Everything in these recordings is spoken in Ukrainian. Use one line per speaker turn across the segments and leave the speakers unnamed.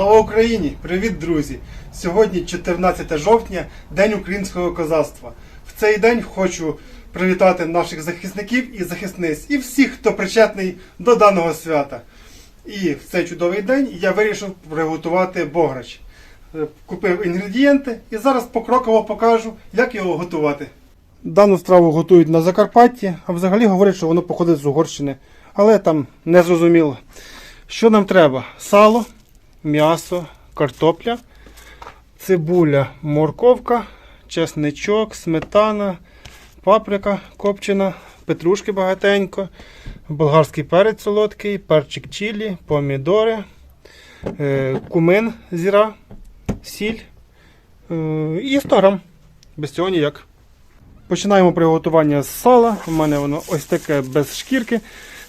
Слава Україні! Привіт, друзі! Сьогодні 14 жовтня, День українського козацтва. В цей день хочу привітати наших захисників і захисниць і всіх, хто причетний до даного свята. І в цей чудовий день я вирішив приготувати бограч. Е, Купив інгредієнти і зараз покроково покажу, як його готувати. Дану страву готують на Закарпатті, а взагалі говорять, що воно походить з Угорщини, але там не зрозуміло. Що нам треба? Сало, м'ясо, картопля, цибуля, морковка, чесничок, сметана, паприка копчена, петрушки багатенько, болгарський перець солодкий, перчик чилі, помідори, е, кумин зіра, сіль е, і 100 грам. Без цього ніяк. Починаємо приготування з сала. У мене воно ось таке без шкірки.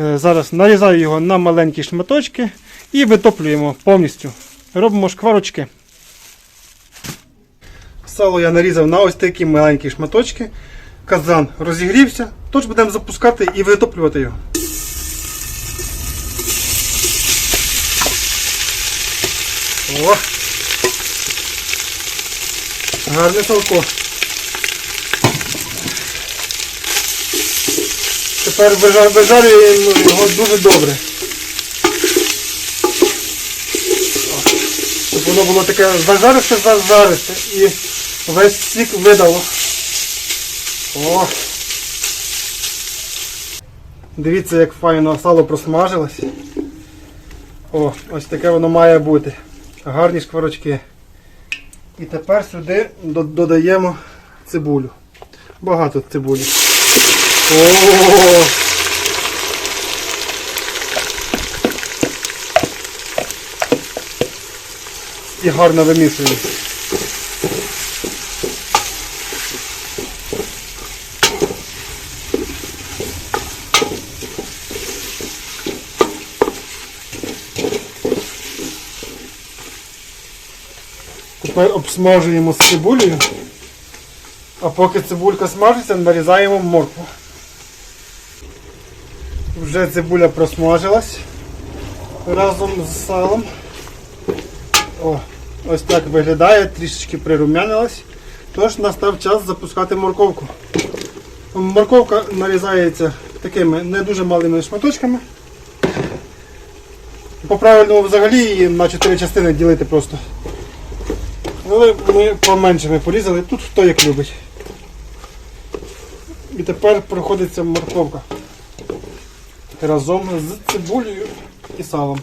Е, Зараз нарізаю його на маленькі шматочки і витоплюємо повністю. Робимо шкварочки. Сало я нарізав на ось такі маленькі шматочки. Казан розігрівся, тож будемо запускати і витоплювати його. О! Гарне салко. Тепер вижарюємо його дуже добре. Щоб воно було таке зажаристе, зажаристе і весь сік видало. О! Дивіться, як файно сало просмажилось. О, ось таке воно має бути. Гарні шкварочки. І тепер сюди додаємо цибулю. Багато цибулі. О! І гарно вимішуємо. Тепер обсмажуємо з цибулею, а поки цибулька смажиться, нарізаємо моркву. Вже цибуля просмажилась разом з салом. О, ось так виглядає, трішечки прирумянилась. Тож настав час запускати морковку. Морковка нарізається такими не дуже малими шматочками. По правильному взагалі її на 4 частини ділити просто. Але ми поменшими порізали, тут хто як любить. І тепер проходиться морковка разом з цибулею і салом.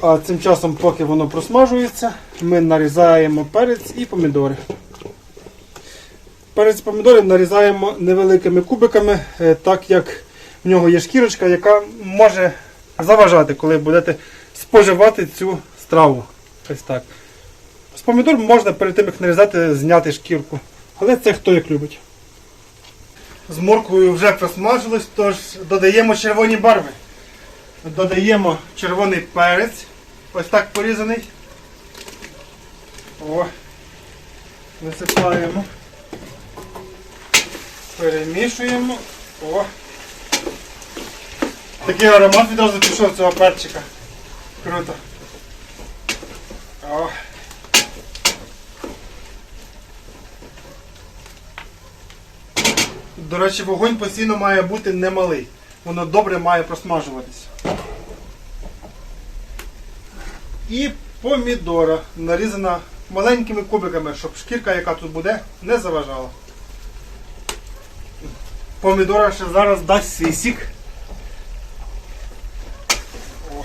А цим часом, поки воно просмажується, ми нарізаємо перець і помідори. Перець і помідори нарізаємо невеликими кубиками, е, так як в нього є шкірочка, яка може заважати, коли будете споживати цю страву. Ось так. З помідор можна перед тим, як нарізати, зняти шкірку. Але це хто як любить. З морквою вже просмажилось, тож додаємо червоні барви. Додаємо червоний перець. Ось так порізаний. О. Висипаємо. Перемішуємо. О. Такий аромат відразу пішов цього перчика. Круто. О. До речі, вогонь постійно має бути немалий. Воно добре має просмажуватися. І помідора нарізана маленькими кубиками, щоб шкірка, яка тут буде, не заважала. Помідора ще зараз дасть свій сік. О,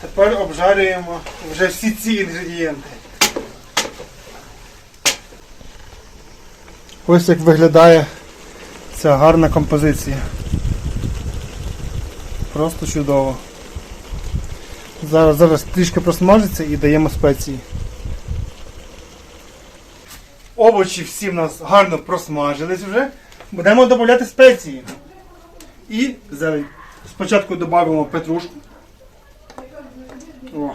Тепер обжарюємо вже всі ці інгредієнти. Ось як виглядає ця гарна композиція. Просто чудово. Зараз зараз трішки просмажиться і даємо спеції. Овочі всі в нас гарно просмажились вже. Будемо додати спеції. І зелень. Спочатку додамо петрушку. О,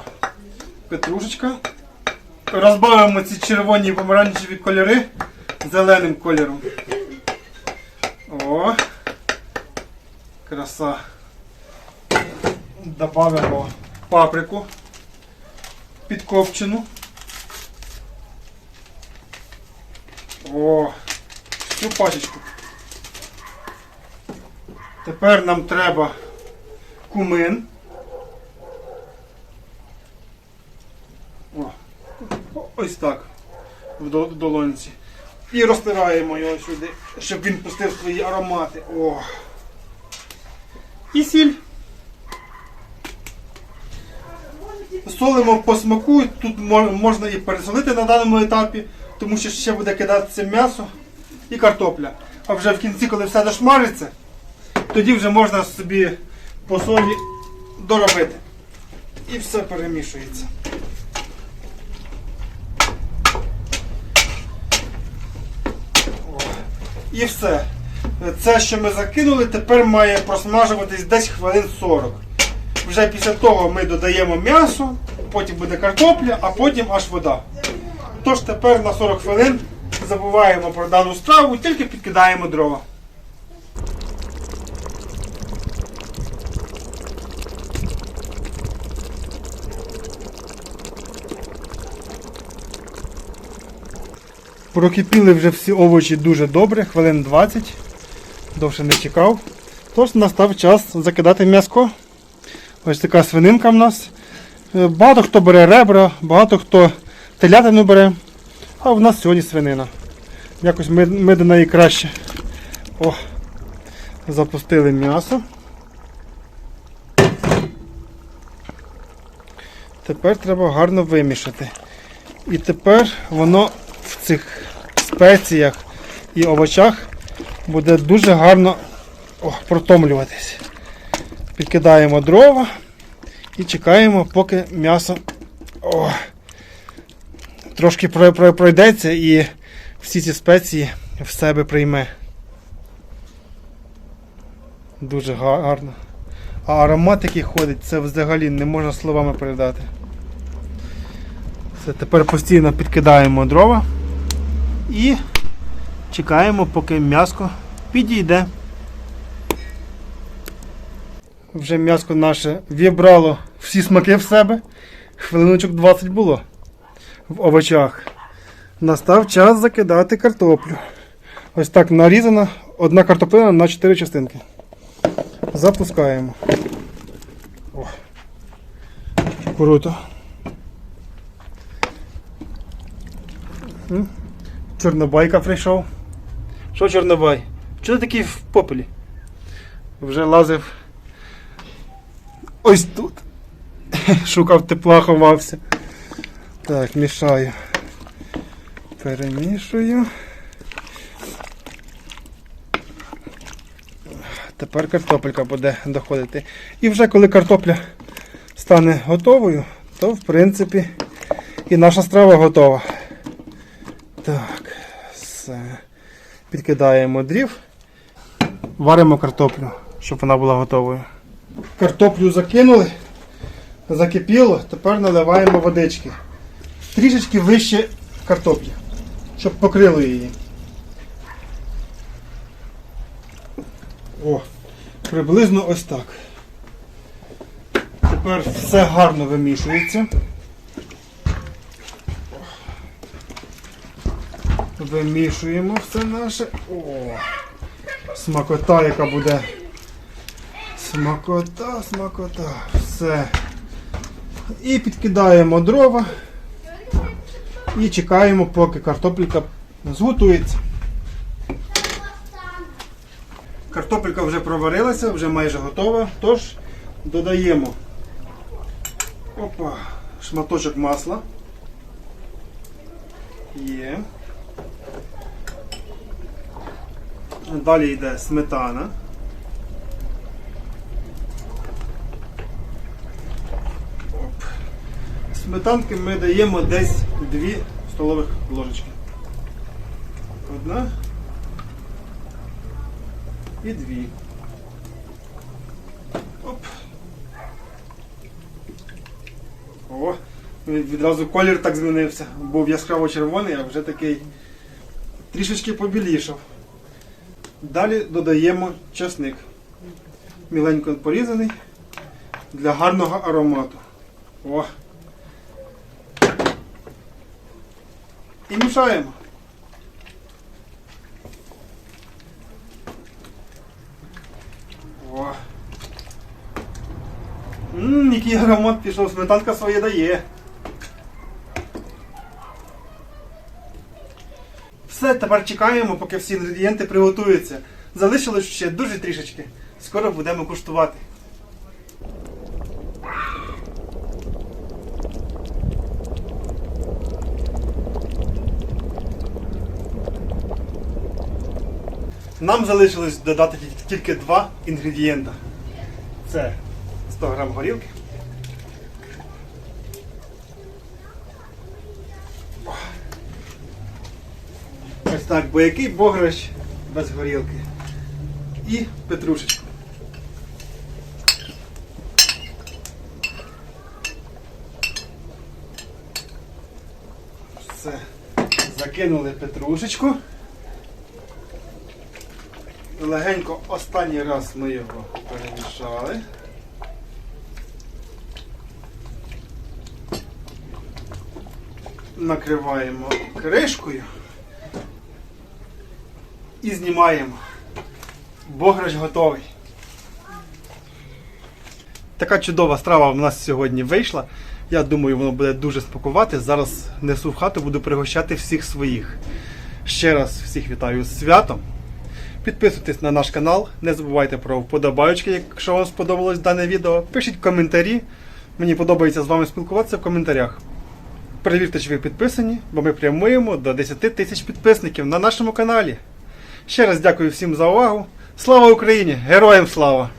петрушечка. Розбавимо ці червоні і помаранчеві кольори зеленим кольором. О, краса. Добавимо паприку. підкопчену. О, всю пачечку. Тепер нам треба кумин. О, ось так. В долонці. І розтираємо його сюди, щоб він пустив свої аромати. О. І сіль. Солимо по смаку, тут можна і пересолити на даному етапі, тому що ще буде кидатися м'ясо і картопля. А вже в кінці, коли все дошмариться, тоді вже можна собі по солі доробити. І все перемішується. І все. Це, що ми закинули, тепер має просмажуватись десь хвилин 40. Вже після того ми додаємо м'ясо, потім буде картопля, а потім аж вода. Тож тепер на 40 хвилин забуваємо про дану страву, тільки підкидаємо дрова. Прокипіли вже всі овочі дуже добре, хвилин 20. Довше не чекав. Тож настав час закидати м'яско. Ось така свининка в нас. Е, Багато хто бере ребра, багато хто телятину бере. А в нас сьогодні свинина. Якось ми, ми до неї краще. О, запустили м'ясо. Тепер треба гарно вимішати. І тепер воно в цих спеціях і овочах буде дуже гарно о, протомлюватись. Підкидаємо дрова і чекаємо, поки м'ясо о, трошки про- про- пройдеться і всі ці спеції в себе прийме. Дуже гарно. А аромат, який ходить, це взагалі не можна словами передати. Все, тепер постійно підкидаємо дрова і чекаємо, поки м'яско підійде. Вже м'яско наше вібрало всі смаки в себе. Хвилиночок 20 було в овочах. Настав час закидати картоплю. Ось так нарізана одна картоплина на 4 частинки. Запускаємо. О. Круто. Чорнобайка прийшов. Що Чорнобай? Чого ти такий в попелі? Вже лазив ось тут. Шукав тепла, ховався. Так, мішаю. Перемішую. Тепер картопелька буде доходити. І вже коли картопля стане готовою, то в принципі і наша страва готова. Так, все. Підкидаємо дрів, варимо картоплю, щоб вона була готовою. Картоплю закинули, закипіло, тепер наливаємо водички. Трішечки вище картоплі, щоб покрило її. О, приблизно ось так. Тепер все гарно вимішується. Вимішуємо все наше. О! Смакота, яка буде. Смакота, смакота. Все. І підкидаємо дрова. І чекаємо, поки картопелька зготується. Картопелька вже проварилася, вже майже готова. Тож додаємо опа, шматочок масла. Є. Далі йде сметана. Сметанки ми даємо десь 2 столових ложечки. Одна і дві. Оп. О, відразу колір так змінився. Був яскраво червоний, а вже такий трішечки побілішав. Далі додаємо часник. Міленько порізаний для гарного аромату. О! І мішаємо. О. Ммм, який аромат пішов, сметанка своє дає. Все, тепер чекаємо, поки всі інгредієнти приготуються. Залишилось ще дуже трішечки. Скоро будемо куштувати. Нам залишилось додати тільки два інгредієнта. Це 100 грам горілки. Ось так, бо який бограш без горілки. І петрушечку. Все. Закинули петрушечку. Легенько останній раз ми його перемішали. Накриваємо кришкою і знімаємо. Бограш готовий. Така чудова страва в нас сьогодні вийшла. Я думаю, воно буде дуже смакувати. Зараз несу в хату, буду пригощати всіх своїх. Ще раз всіх вітаю з святом. Підписуйтесь на наш канал, не забувайте про вподобайки, якщо вам сподобалось дане відео. Пишіть коментарі. Мені подобається з вами спілкуватися в коментарях. Перевірте, чи ви підписані, бо ми прямуємо до 10 тисяч підписників на нашому каналі. Ще раз дякую всім за увагу. Слава Україні! Героям слава!